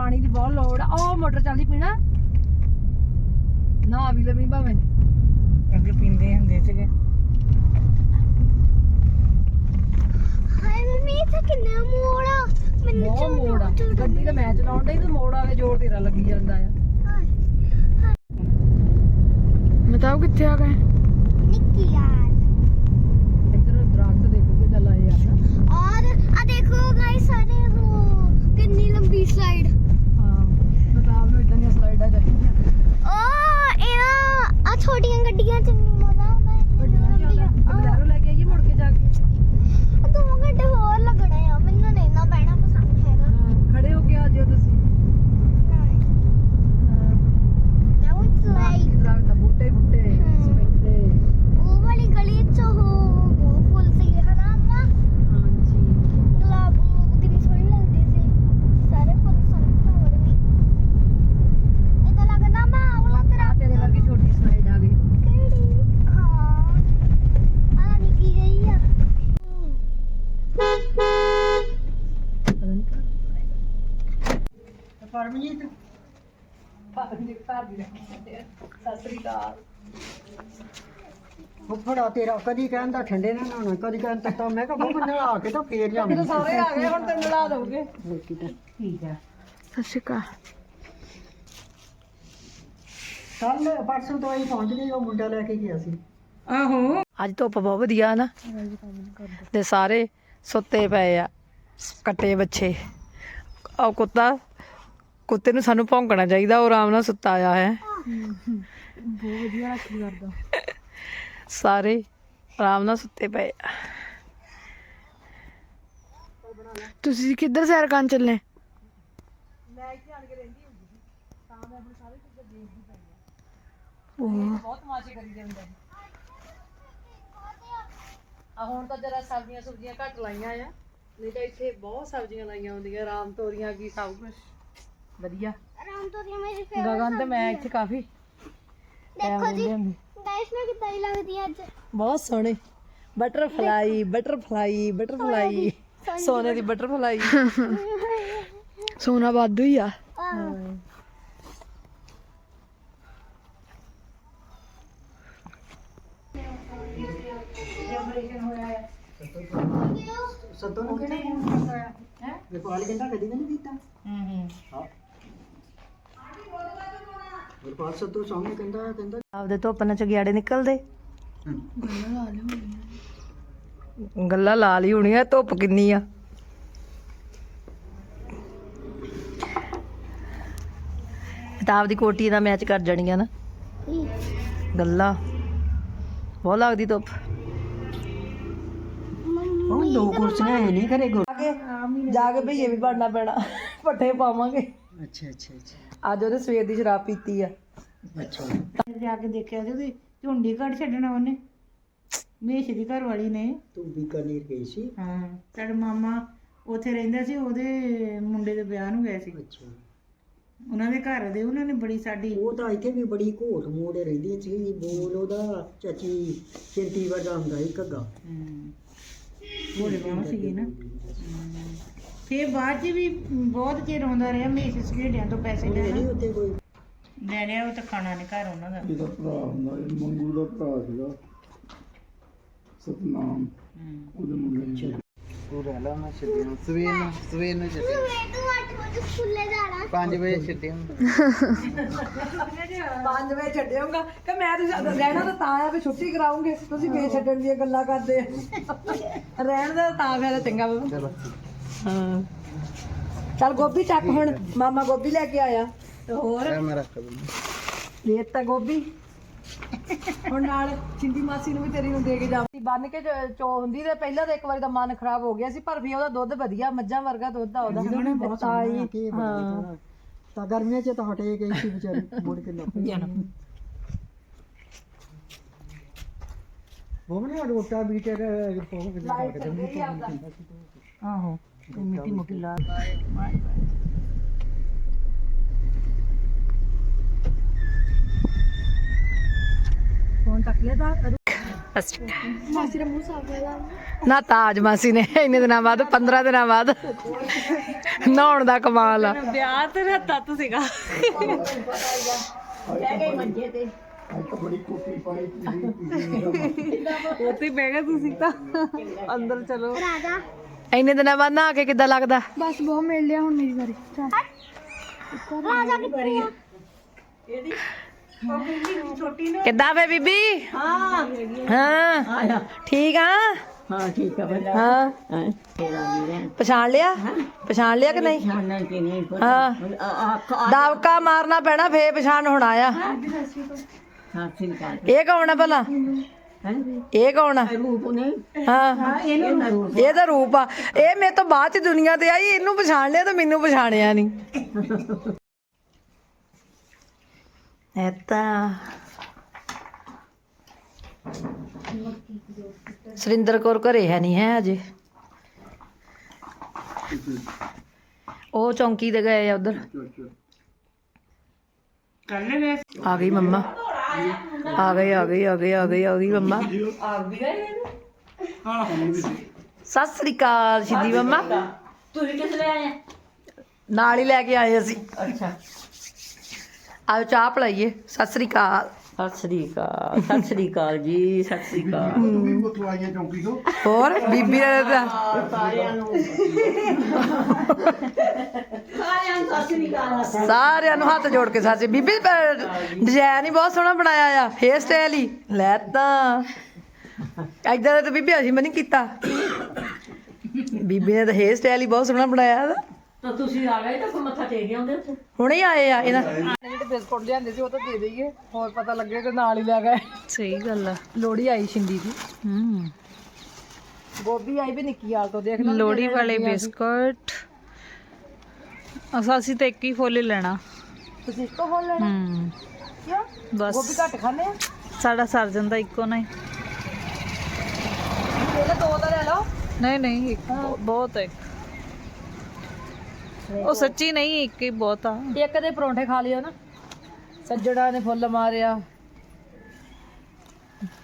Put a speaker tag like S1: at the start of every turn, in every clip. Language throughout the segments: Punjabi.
S1: ਪਾਣੀ ਦੀ ਬਹੁਤ ਲੋੜ ਆ। ਉਹ ਮੋਟਰ ਚੱਲਦੀ ਪੀਣਾ ਨਾ। ਵੀ ਲਵੀ ਭਾਵੇਂ।
S2: ਅੱਗੇ ਪੀਂਦੇ ਹੁੰਦੇ ਸੀਗੇ।
S3: ਹਾਏ ਮੰਮੀ ਇੱਥੇ ਕਿੰਨਾ ਮੋੜ ਆ। ਮੈਨੂੰ
S1: ਬਹੁਤ ਮੋੜ ਆ। ਗੱਡੀ ਤਾਂ ਮੈਂ ਚਲਾਉਣ ਡਈ ਤੇ ਮੋੜ ਆ ਕੇ ਜ਼ੋਰ ਤੇਰਾ ਲੱਗੀ ਜਾਂਦਾ ਆ।
S4: ਬਤਾਓ ਕਿੱਥੇ ਆ ਗਏ?
S3: ਨਿੱਕੀ ਯਾਰ।
S1: ਇੱਧਰ ਦਰਖਤ ਦੇਖੋ ਕਿ ਚੱਲ ਆਏ ਆ। ਨਾ
S3: ਔਰ ਆ ਦੇਖੋ ਗਾਇਸ ਸਾਰੇ ਉਹ ਕਿੰਨੀ ਲੰਬੀ ਸਲਾਈਡ
S1: ਬਤਾਬ ਨੂੰ ਇਦਾਂ ਦੀਆਂ ਸਲਾਈਡਾਂ ਚਾਹੀਦੀਆਂ
S3: ਓ ਇਹ ਆ ਛੋਟੀਆਂ ਗੱਡੀਆਂ ਚ ਮਜ਼ਾ ਆਉਂਦਾ
S1: ਵੱਡੀਆਂ ਜ਼ਿਆਦਾ ਬਲੈਰੋ ਲੈ ਕੇ ਆਈਏ ਮੁੜ ਕੇ ਜਾ ਕੇ
S3: ਆ ਦੋ ਘੰਟੇ ਹੋਰ ਲੱਗਣੇ ਆ ਮੈਨੂੰ ਨਹੀਂ ਨਾ ਬਹਿਣਾ ਪਸੰਦ ਹੈਗਾ
S1: ਹਾਂ, ਖੜੇ ਹੋ ਕੇ ਆ ਜਿਓ ਤੁਸੀਂ
S3: ਨਹੀਂ
S1: ਹਾਂ
S3: ਡਾਊਟ ਲਾਈਕ
S1: ਬਾਕੀ ਦਰਖਤ ਬੂਟੇ ਬੂਟੇ
S3: ਹਮ।
S1: ਸਪੈਦੇ
S3: ਉਹ ਵਾਲੀ ਗਲੀ ਚ ਉਹ ਬਹੁਤ ਫੁੱਲ ਸੀ ਹਨਾ ਅੰਮਾ
S1: ਹਾਂਜੀ
S3: ਗੁਲਾਬ ਗੁਲਾਬ ਕਿੰਨੀ ਸੋਹਣੀ ਲੱਗਦੀ ਸੀ ਸਾਰੇ ਫੁੱਲ ਸਨਫਲਾਵਰ ਵੀ ਇਦਾਂ ਲੱਗਦਾ ਮੈਂ ਆਵਲਾ ਤੇਰਾ
S1: ਆ ਤੇਰੇ ਵਰਗੀ ਛੋਟੀ ਸਲਾਈਡ ਆ ਗਈ
S3: ਕਿਹੜੀ ਹਾਂ ਆ ਨਿੱਕੀ ਜਿਹੀ ਆ
S1: ਪਤਾ ਨਹੀਂ
S2: ਪਰਮਜੀਤ
S1: ਭਾਬੀ ਆ। ਸਤਿ ਸ੍ਰੀ ਅਕਾਲ।
S2: ਫੁੱਫੜਾ ਤੇਰਾ ਕਦੀ ਕਹਿੰਦਾ ਠੰਡੇ ਨਾਲ ਨਹਾਉਣਾ ਕਦੀ ਕਹਿੰਦਾ ਤਾਂ ਮੈਂ ਕਿਹਾ ਫੁੱਫੜ ਨਹਾ ਕੇ ਤਾਂ ਫੇਰ
S1: ਜਦੋਂ
S2: ਜਾਵਾਂ
S1: ਸਾਰੇ ਆ ਗਏ ਹੁਣ ਤੈਨੂੰ ਲਾ ਦੋਗੇ
S2: ਠੀਕ ਹੈ
S4: ਸਤਿ ਸ਼੍ਰੀ ਅਕਾਲ।
S2: ਕੱਲ ਪਰਸੋਂ ਤੋਂ ਹੀ ਪਹੁੰਚ ਗਈ ਉਹ ਮੁੰਡਾ ਲੈ ਕੇ ਗਿਆ ਸੀ।
S4: ਆਹੋ।
S1: ਅੱਜ ਧੁੱਪ ਬਹੁਤ ਵਧੀਆ ਨਾ। ਤੇ ਸਾਰੇ ਸੁੱਤੇ ਪਏ ਆ ਕੱਟੇ ਬੱਚੇ। ਉਹ ਕੁੱਤਾ ਕੁੱਤੇ ਨੂੰ ਸਾਨੂੰ ਭੌਂਕਣਾ ਚਾਹੀਦਾ ਉਹ ਆਰਾਮ ਨਾਲ ਸੁੱਤਾ ਆਇਆ ਹੈ।
S4: ਬਹੁਤ ਵਧੀਆ ਰੱਖੀ ਕਰਦਾ।
S1: ਸਾਰੇ ਆਰਾਮ ਨਾਲ ਸੁੱਤੇ ਪਏ ਆ।
S4: ਤੁਸੀਂ ਕਿੱਧਰ ਸੈਰ ਕਰਨ ਚੱਲੇ?
S1: ਬਹੁਤ ਮਾਸ਼ੇ ਕਰੀ ਜਾਂਦੇ ਆ ਹੁਣ ਤਾਂ ਜਰਾ ਸਬਜ਼ੀਆਂ ਸੁਬਜ਼ੀਆਂ ਘੱਟ ਲਾਈਆਂ ਆ ਨਹੀਂ ਤਾਂ ਇੱਥੇ ਬਹੁਤ ਸਬਜ਼ੀਆਂ ਲਾਈਆਂ ਹੁੰਦੀਆਂ ਰਾਮ ਤੋਰੀਆਂ ਕੀ ਸਭ ਕੁਝ ਵਧੀਆ।
S3: ਰਾਮ ਤੋਂ ਮੇਰੀ ਫੇਵਰਟ
S1: ਗਗਨ ਤੇ ਮੈਂ ਇੱਥੇ ਕਾਫੀ
S3: ਦੇਖੋ ਜੀ ਗਾਇਸ ਮੈਂ ਕਿੱਦਾਂ ਹੀ ਲੱਗਦੀ ਆ ਅੱਜ?
S1: ਬਹੁਤ ਸੋਹਣੇ। Butterfly butterfly butterfly. ਸੋਨੇ ਦੀ ਬਟਰਫਲਾਈ।
S4: ਸੋਨਾ ਵਾਧੂ ਹੀ ਆ।
S2: ਸੱਤੋਂ ਨੂੰ ਕਿਹਨੇ ਹੈ ਵਿਪਾਲ ਕਹਿੰਦਾ ਕਦੀ ਨਹੀਂ ਕੀਤਾ
S4: ਹੂੰ। ਹੂੰ।
S2: ਹਾਂ ਵਿਪਾਲ ਸੱਤੋਂ ਸਾਹਮਣੇ ਕਹਿੰਦਾ ਕਹਿੰਦਾ
S1: ਆਪਦੇ ਧੁੱਪ ਨਾਲ ਚਗਿਆੜੇ ਨਿਕਲਦੇ। ਗੱਲਾਂ ਲਾ ਲਈ ਹੋਣੀਆਂ ਧੁੱਪ ਕਿੰਨੀ ਆ। ਕਿਤਾਬ ਦੀ ਕੋਟੀ ਦਾ ਮੈਚ ਕਰ ਜਾਣੀਆਂ ਨਾ। ਗੱਲਾਂ। ਬਹੁਤ ਲੱਗਦੀ ਧੁੱਪ।
S2: ਉਹ ਦੋ ਕੁਰਸੀਆਂ ਹੈ ਨਹੀਂ ਘਰੇ ਗੁਰ
S1: ਜਾ ਕੇ ਭਈਏ ਵੀ ਬਣਨਾ ਪੈਣਾ। ਪੱਠੇ ਪਾਵਾਂਗੇ।
S2: ਅੱਛਾ ਅੱਛਾ ਅੱਛਾ।
S1: ਅੱਜ ਉਹਨੇ ਸਵੇਰ ਦੀ ਸ਼ਰਾਬ ਪੀਤੀ ਆ।
S2: ਅੱਛਾ।
S4: ਜਾ ਕੇ ਦੇਖਿਆ ਸੀ ਉਹਦੀ ਝੁੰਡੀ ਕੱਢ ਛੱਡਣਾ ਉਹਨੇ। ਮੇਸ਼ ਦੀ ਘਰ ਵਾਲੀ ਨੇ।
S2: ਤੂੰ ਬੀਕਾਨੇਰ ਗਈ ਸੀ?
S4: ਹਾਂ ਸਾਡਾ ਮਾਮਾ ਉੱਥੇ ਰਹਿੰਦਾ ਸੀ ਉਹਦੇ ਮੁੰਡੇ ਦੇ ਵਿਆਹ ਨੂੰ ਗਏ ਸੀ।
S2: ਅੱਛਾ।
S4: ਉਹਨਾਂ ਦੇ ਘਰ ਦੇ ਉਹਨਾਂ ਨੇ ਬੜੀ ਸਾਡੀ
S2: ਉਹ ਤਾਂ ਇੱਥੇ ਵੀ ਬੜੀ ਘੋਟ ਮੋੜੇ ਰਹਿੰਦੀ ਸੀ ਬੋਲ ਉਹਦਾ ਚਾਚੀ ਚਿੰਤੀ ਵਰਗਾ ਹੁੰਦਾ ਸੀ ਘੱਗਾ
S4: ਬੋਲੇ ਬਾਹ ਸੀਗੀ ਨਾ। ਫੇਰ ਬਾਅਦ ਚ ਵੀ ਬਹੁਤ ਚਿਰ ਆਉਂਦਾ ਰਿਹਾ ਮੇਸ਼ ਸਗੇੜਿਆਂ ਤੋਂ ਪੈਸੇ ਲੈਣਾ।
S2: ਨਹੀਂ ਉੱਥੇ ਕੋਈ।
S4: ਲੈ ਲਿਆ ਉਹ ਤਾਂ ਖਾਣਾ ਨਹੀਂ ਘਰ ਉਹਨਾਂ ਦਾ।
S5: ਇਹਦਾ ਭਰਾ ਹੁੰਦਾ ਇਹ ਮੰਗੂ ਦਾ ਭਰਾ ਸੀਗਾ। ਸਤਨਾਮ ਉਹਦੇ ਮੁੰਡੇ ਨੇ।
S6: ਉਹ ਰਹਿਲਾ ਮੈਂ ਛੱਡਿਆ ਸਵੇਰ ਨੂੰ ਸਵੇਰ ਨੂੰ ਛੱਡਿਆ
S3: ਸਵੇਰ ਤੋਂ 8 ਵਜੇ ਸਕੂਲੇ ਜਾਣਾ।
S6: 5 ਵਜੇ ਛੱਡਿਆ
S1: 5 ਵਜੇ ਛੱਡਿਆਉਂਗਾ ਕਿ ਮੈਂ ਤਾਂ ਰਹਿਣਾ ਤਾਂ ਤਾਂ ਆ ਵੀ ਛੁੱਟੀ ਕਰਾਉਂਗੇ। ਤੁਸੀਂ ਫੇਰ ਛੱਡਣ ਦੀਆਂ ਗੱਲਾਂ ਕਰਦੇ ਆ। ਰਹਿਣ ਦਾ ਤਾਂ ਫਾਇਦਾ ਚੰਗਾ ਬਾਬਾ
S6: ਚਲੋ।
S1: ਹਾਂ। ਚੱਲ ਗੋਭੀ ਚੱਕ ਹੁਣ ਮਾਮਾ ਗੋਭੀ ਲੈ ਕੇ ਆਇਆ। ਤੇ ਹੋਰ?
S6: ਇਹ ਮੈਂ ਰੱਖ ਦਿੰਦਾ।
S1: ਰੇਤ ਤਾਂ ਗੋਭੀ। ਹੁਣ ਨਾਲ ਚਿੰਦੀ ਮਾਸੀ ਨੂੰ ਵੀ ਤੇਰੀ ਨੂੰ ਦੇ ਕੇ ਜਾਵਾਂਗੀ ਬੰਨ ਕੇ ਚ- ਚੋ ਹੁੰਦੀ ਤੇ ਪਹਿਲਾਂ ਤਾਂ ਇੱਕ ਵਾਰੀ ਦਾ ਮਨ ਖਰਾਬ ਹੋ ਗਿਆ ਸੀ ਪਰ ਫਿਰ ਉਹਦਾ ਦੁੱਧ ਵਧੀਆ ਮੱਝਾਂ ਵਰਗਾ ਦੁੱਧ ਆ ਉਹਦਾ। ਤਾਂ ਹੀ
S2: ਕੀ ਬਣਾ ਤਾਂ ਗਰਮੀਆਂ 'ਚ ਤਾਂ ਹਟੇ ਗਈ ਸੀ ਵਿਚਾਰੀ ਮੁੜ ਕੇ ਲੱਗ ਪਈ ਉਹ ਨੇ ਰੋਟਾ ਬੀਟਰ ਪੋਹ ਕੇ ਜਾ ਕੇ
S4: ਆਹੋ। ਤੇ ਮਿੱਟੀ ਮੁੱਟੀ ਲਾ
S1: ਫੋਨ ਤੱਕ ਲਿਆ ਤਾਂ
S3: ਮਾਸੀ ਦਾ ਮੂੰਹ ਸਾਫ਼ ਹੈ
S1: ਨਾ ਤਾਜ ਮਾਸੀ ਨੇ ਇੰਨੇ ਦਿਨਾਂ ਬਾਅਦ 15 ਦਿਨਾਂ ਬਾਅਦ ਨਹਾਉਣ ਦਾ ਕਮਾਲ ਆ
S5: ਅੱਜ ਤਾਂ ਬੜੀ ਕੋਟੀ ਪਾਈ ਤੁਸੀਂ
S3: ਰਾਜਾ
S1: ਇੰਨੇ ਦਿਨਾਂ ਬਾਅਦ ਨਹਾ ਕੇ ਕਿੱਦਾਂ ਲੱਗਦਾ?
S3: ਬਸ ਬਹੁਤ ਮਿਲ ਲਿਆ ਹੁਣ ਮੇਰੀ ਵਾਰੀ। ਰਾਜਾ ਕਿੱਥੇ ਆ?
S1: ਕਿੱਦਾਂ ਫੇ ਬੀਬੀ? ਹਾਂ। ਹਾਂ। ਠੀਕ ਆ?
S2: ਹਾਂ ਠੀਕ ਆ ਬਈ
S1: ਹਾਂ। ਪਛਾਣ ਲਿਆ? ਪਛਾਣ ਲਿਆ ਕਿ ਨਹੀਂ? ਹਾਂ।
S2: ਆ
S1: ਦਬਕਾ ਮਾਰਨਾ ਪੈਣਾ ਫੇ ਪਛਾਣ ਹੁਣ ਆਇਆ।
S2: ਹਾਂ ਠੀਕ ਆ
S1: ਇਹ ਕੌਣ ਆ ਭਲਾ? ਇਹ ਕੌਣ ਆ?
S2: ਰੂਪ ਨੇ।
S1: ਹਾਂ।
S2: ਇਹਨੂੰ ਰੂਪ
S1: ਇਹ ਤਾਂ ਰੂਪ ਆ। ਇਹ ਮੇਰੇ ਤੋਂ ਬਾਅਦ ਚ ਦੁਨੀਆ ਤੇ ਆਈ ਇਹਨੂੰ ਪਛਾਣ ਲਿਆ ਤਾਂ ਮੈਨੂੰ ਪਛਾਣਿਆ ਨਹੀਂ ਐਤਾ ਸੁਰਿੰਦਰ ਕੌਰ ਘਰੇ ਹੈ ਨਹੀਂ ਹੈ ਅਜੇ ਉਹ ਚੌਂਕੀ ਤੇ ਗਏ ਆ ਉਧਰ। ਆ ਗਈ ਮੰਮਾ। ਆ ਗਈ ਆ ਗਈ ਆ ਗਈ ਆ ਗਈ ਆ ਗਈ ਮੰਮਾ। ਸਤਿ ਸ੍ਰੀ ਅਕਾਲ ਸਿੱਧੀ ਮੰਮਾ।
S2: ਤੁਸੀਂ ਕਿਸ ਲੈ ਆਏ
S1: ਨਾਲ ਹੀ ਲੈ ਕੇ ਆਏ ਅਸੀਂ।
S2: ਅੱਛਾ।
S1: ਆਓ ਚਾਹ ਪਲਾਈਏ। ਸਤਿ ਸ੍ਰੀ ਅਕਾਲ।
S2: ਸਤਿ ਸ੍ਰੀ ਅਕਾਲ ਸਤਿ ਸ੍ਰੀ ਅਕਾਲ ਜੀ ਸਤਿ ਸ੍ਰੀ ਅਕਾਲ।
S5: ਵੀ ਕੋਤੋਂ ਆਈਆਂ ਚੌਂਕੀ ਤੋਂ।
S1: ਹੋਰ ਬੀਬੀ ਦਾ ਤਾਂ
S2: ਸਾਰਿਆਂ ਨੂੰ। ਸਾਰਿਆਂ ਨੂੰ ਸਤਿ ਸ੍ਰੀ ਅਕਾਲ।
S1: ਸਾਰਿਆਂ ਨੂੰ ਹੱਥ ਜੋੜ ਕੇ ਸਾਚੇ ਬੀਬੀ ਡਿਜ਼ਾਈਨ ਹੀ ਬਹੁਤ ਸੋਹਣਾ ਬਣਾਇਆ ਆ ਹੇਅਰ ਸਟਾਈਲ ਹੀ। ਲੈ ਤਾਂ। ਏਦਾਂ ਦਾ ਤਾਂ ਬੀਬੀ ਅਸੀਂ ਮੈਂ ਨਹੀਂ ਕੀਤਾ। ਬੀਬੀ ਨੇ ਤਾਂ ਹੇਅਰ ਸਟਾਈਲ ਹੀ ਬਹੁਤ ਸੋਹਣਾ ਬਣਾਇਆ। ਆ
S2: ਤਾਂ ਤੁਸੀਂ ਆ ਗਏ ਤਾਂ ਫਿਰ ਮੱਥਾ ਟੇਕ ਆਉਂਦੇ ਉੱਥੇ।
S1: ਹੁਣੇ ਹੀ ਆਏ ਆ ਇਹਨਾਂ ਜਿਹੜੇ ਬਿਸਕੁਟ ਲਿਆਂਦੇ ਸੀ ਉਹ ਤਾਂ ਦੇ ਦੇਈਏ। ਹੋਰ ਪਤਾ ਲੱਗੇ ਤੇ ਨਾਲ ਹੀ ਲੈ ਗਏ।
S7: ਸਹੀ ਗੱਲ ਆ।
S1: ਲੋੜੀ ਆਈ ਸ਼ਿੰਦੀ ਦੀ।
S7: ਹੂੰ।
S1: ਗੋਭੀ ਆਈ ਵੀ ਨਿੱਕੀ ਹਾਲ ਤੋਂ ਦੇਖ ਲਓ
S7: ਲੋੜੀ ਵਾਲੇ ਬਿਸਕਟ। ਅਸਾਂ ਅਸੀਂ ਤਾਂ ਇੱਕ ਹੀ ਫੁੱਲ ਹੀ ਲੈਣਾ।
S1: ਤੁਸੀਂ ਇੱਕੋ ਬੋਲ ਲੈਣਾ?
S7: ਹੂੰ।
S1: ਕਿਉਂ?
S7: ਬਸ।
S1: ਗੋਭੀ ਘੱਟ ਖਾਣੇ ਆ?
S7: ਸਾਡਾ ਸਰ ਜਾਂਦਾ ਇੱਕੋ ਨਹੀਂ
S1: ਇਹਦੇ ਦੋ ਤਾਂ ਲੈ ਲਓ।
S7: ਨਹੀਂ ਨਹੀਂ ਇੱਕ ਬਹੁ- ਬਹੁਤ ਹੈ ਉਹ ਸੱਚੀ ਨਹੀਂ ਇੱਕ ਹੀ ਬਹੁਤ ਆ।
S1: ਇੱਕ ਦੇ ਪਰੌਂਠੇ ਖਾ ਲਿਓ ਨਾ। ਸੱਜਣਾ ਨੇ ਫੁੱਲ ਮਾਰਿਆ।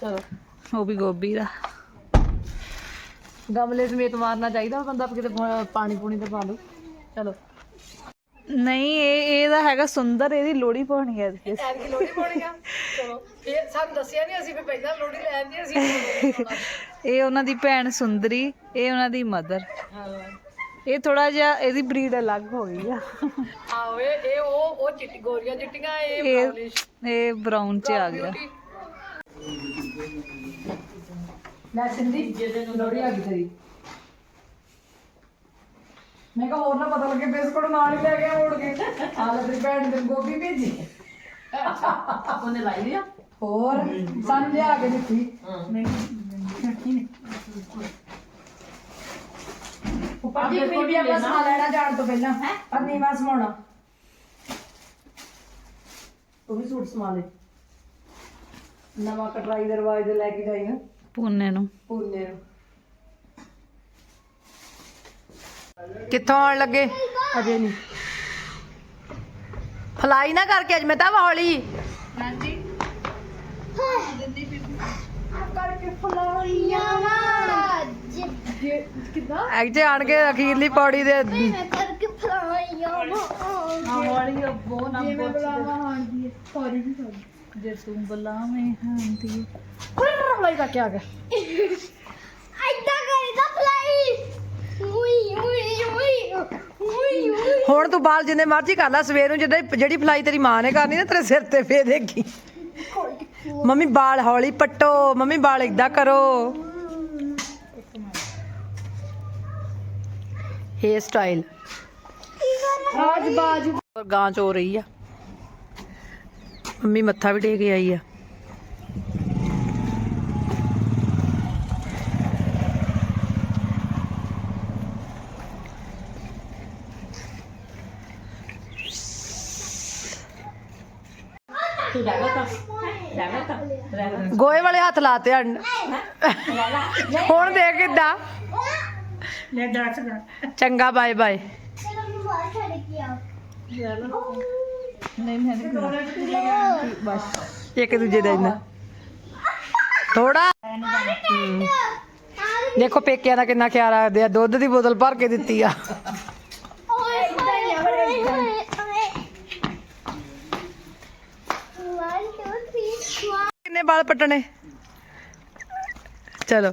S1: ਚਲੋ।
S7: ਉਹ ਵੀ ਗੋਭੀ ਦਾ।
S1: ਗਮਲੇ ਸਮੇਤ ਮਾਰਨਾ ਚਾਹੀਦਾ ਬੰਦਾ ਕਿਤੇ ਪਾਣੀ ਪੂਣੀ ਤੇ ਪਾ ਲਓ ਚਲੋ।
S7: ਨਹੀਂ ਇਹ ਇਹਦਾ ਹੈਗਾ ਸੁੰਦਰ ਇਹਦੀ ਲੋੜੀ ਪਾਉਣੀ ਹੈ ਇਸ
S1: ਐਤਕੀ ਲੋੜੀ ਪਾਉਣੀ ਆ। ਚਲੋ। ਇਹ ਸਾਨੂੰ ਦੱਸਿਆ ਨਹੀਂ ਅਸੀਂ ਵੀ ਪਹਿਲਾਂ ਲੋੜੀ ਲੈ ਆਂਦੀ ਅਸੀਂ
S7: ਇਹ ਉਹਨਾਂ ਦੀ ਭੈਣ ਸੁੰਦਰੀ ਇਹ ਉਹਨਾਂ ਦੀ ਮਦਰ। ਇਹ ਥੋੜਾ ਜਿਹਾ ਇਹਦੀ ਬਰੀਡ ਅਲੱਗ ਹੋ ਗਈ ਆ।
S1: ਆਓ ਇਹ ਇਹ ਉਹ ਉਹ ਚਿੱਟੀ ਗੋਰੀਆਂ ਚਿੱਟੀਆਂ ਇਹ
S7: ਇਹ ਇਹ ਬਰਾਊਨ ਚ ਆ ਗਿਆ।
S1: ਲੈ ਸਿੰਦੀ ਲੋੜੀ ਆ ਗਈ ਤੇਰੀ। ਮੈਂ ਕਿਹਾ ਹੋਰ ਨਾ ਪਤਾ ਲੱਗੇ ਬਿਸਕੁਟ ਨਾਲ ਹੀ ਲੈ ਕੇ ਉੜ ਕੇ ਆ ਲੈ ਤੇਰੀ ਭੈਣ ਨੇ ਗੋਭੀ ਭੇਜੀ।
S2: ਉਹਨੇ ਲਾਈ ਲਿਆ
S1: ਹੋਰ ਸਾਨੂੰ ਲਿਆ ਕੇ ਦਿੱਤੀ। ਉੱਪਰ ਜੀ ਬੀਬੀ ਆਪਣਾ ਸਮਾਨ ਲੈਣਾ ਜਾਣ ਤੋਂ ਪਹਿਲਾਂ ਹੈ? ਪਰ ਨੀਵਾ ਸਮਾਉਣਾ। ਉਹ ਵੀ ਸੂਟ ਸਮਾ ਲੈ। ਨਵਾਂ ਕਟਰਾਈ ਦੇ ਰਵਾਜ ਦੇ ਲੈ ਕੇ ਜਾਈ ਨਾ।
S7: ਪੂਨੇ ਨੂੰ।
S1: ਪੂਨੇ ਨੂੰ। ਕਿੱਥੋਂ ਆਉਣ ਲੱਗੇ? ਅਜੇ ਨਹੀਂ। ਫਲਾਈ ਨਾ ਕਰਕੇ ਅੱਜ ਮੈਂ ਤਾਂ ਹੌਲੀ।
S3: ਕਰਕੇ ਫਲੋਰੀਆਂ
S1: ਆਣ ਕੇ ਅਖੀਰਲੀ ਪੌੜੀ ਦੇ
S3: ਮੈਂ ਕਰਕੇ ਫਲੋਰੀਆਂ ਵਾ।
S7: ਹੌਲੀ ਬਹੁਤ ਨਾ
S3: ਮੈਂ ਬੁਲਾਵਾ ਹਾਂਜੀ ਸੌਰੀ ਜੀ ਸੌਰੀ।
S7: ਜੇ ਤੂੰ ਬੁਲਾਵੇਂ ਹਾਂਦੀ
S1: ਫਲਾਈ ਕਰਕੇ ਆ ਗਿਆ।
S3: ਐਦਾਂ ਕਰੀਦਾ ਫਲਾਈ। ਉਈ ਉਈ ਉਈ ਉਈ ਉਈ
S1: ਹੁਣ ਤੂੰ ਬਾਲ ਜਿੰਨੇ ਮਰਜ਼ੀ ਕਰ ਲੈ ਸਵੇਰ ਨੂੰ ਜਿਹੜੀ ਜਿਹੜੀ ਫਲਾਈ ਤੇਰੀ ਮਾਂ ਨੇ ਕਰਨੀ ਨਾ ਤੇਰੇ ਸਿਰ ਤੇ ਫੇਰ ਦੇਗੀ ਮੰਮੀ ਬਾਲ ਹੌਲੀ ਪੱਟੋ ਮੰਮੀ ਬਾਲ ਇਦਾਂ ਕਰੋ। ਹੇਅਰ ਸਟਾਈਲ
S3: ਆਜ ਬਾਜ
S1: ਗਾਂ ਚੋ ਰਹੀ ਆ। ਮੰਮੀ ਮੱਥਾ ਵੀ ਟੇਕ ਆਈ ਆ।
S2: ਤੂੰ
S1: ਗੋਏ ਵਾਲੇ ਹੱਥ ਲਾਤੇ ਹਨ ਹੁਣ ਦੇਖ ਕਿੱਦਾਂ।
S4: ਲੈ ਦੱਸ ਗਾ
S1: ਚੰਗਾ ਬਾਏ ਬਾਏ।
S3: ਚਲੋ ਨੂੰ ਬਾਹਰ ਛੱਡ ਕੇ ਆਓ
S7: ਨਹੀਂ ਮੈਂ
S1: ਇੱਕ ਦੂਜੇ ਦਾ ਇੰਨਾ ਥੋੜਾ ਦੇਖੋ ਪੇਕਿਆਂ ਦਾ ਕਿੰਨਾ ਖਿਆਲ ਰੱਖਦੇ ਆ। ਦੁੱਧ ਦੀ ਬੋਤਲ ਭਰ ਕੇ ਦਿੱਤੀ ਆ। ਵਾਲ ਪਟਣੇ। ਚਲੋ।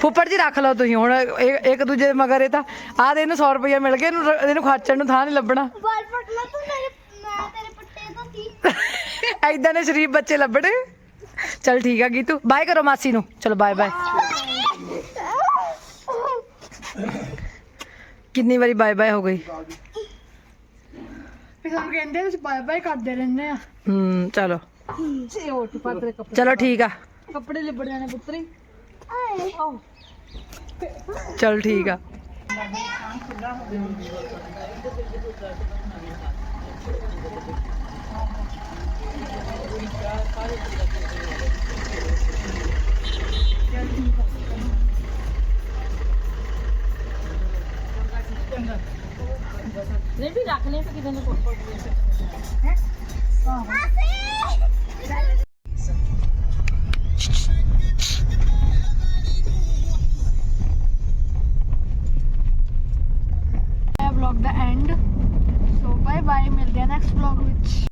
S1: ਫੁੱਫੜ ਜੀ ਰੱਖ ਲਓ ਤੁਸੀਂ ਹੁਣ ਇਹ- ਇੱਕ ਦੂਜੇ ਦੇ ਮਗਰ ਇਹ ਤਾਂ ਆਹ ਦੇ ਇਹਨੂੰ 100 ਰੁਪਏ ਮਿਲ ਗਏ ਇਹਨੂੰ ਰ- ਇਹਨੂੰ ਖਾਚਣ ਨੂੰ ਥਾਂ ਨਹੀਂ ਲੱਭਣਾ।
S3: ਬਾਲ ਪਟਲਾ ਤੂੰ ਮੇਰੇ ਮੈਂ ਤੇਰੇ ਪੱਟੇ ਤੋਂ ਕੀ?
S1: ਐਦਾਂ ਦੇ ਸ਼ਰੀਫ ਬੱਚੇ ਲੱਭਣੇ। ਚਲ ਠੀਕ ਆ ਗੀਤੂ। ਬਾਏ ਕਰੋ ਮਾਸੀ ਨੂੰ। ਚਲੋ ਬਾਏ ਬਾਏ। ਕਿੰਨੀ ਵਾਰੀ ਬਾਏ ਬਾਏ ਹੋ ਗਈ।
S3: ਸਾਨੂੰ ਕਹਿੰਦੇ ਤੁਸੀਂ ਬਾਏ ਬਾਏ ਕਰਦੇ ਰਹਿੰਦੇ ਆ।
S1: ਹੂੰ ਚਲੋ। ਚਲੋ ਠੀਕ ਆ
S7: ਕੱਪੜੇ ਲਿਬੜ ਜਾਣੇ ਪੁੱਤਰੀ
S3: ਆਏ
S1: ਚਲ ਠੀਕ ਆ
S3: ਵਲੌਗ ਦਾ ਐਂਡ ਸੋ ਬਾਏ ਬਾਏ ਮਿਲਦੇ ਆ ਨੈਕਸਟ ਵਲੌਗ ਵਿੱਚ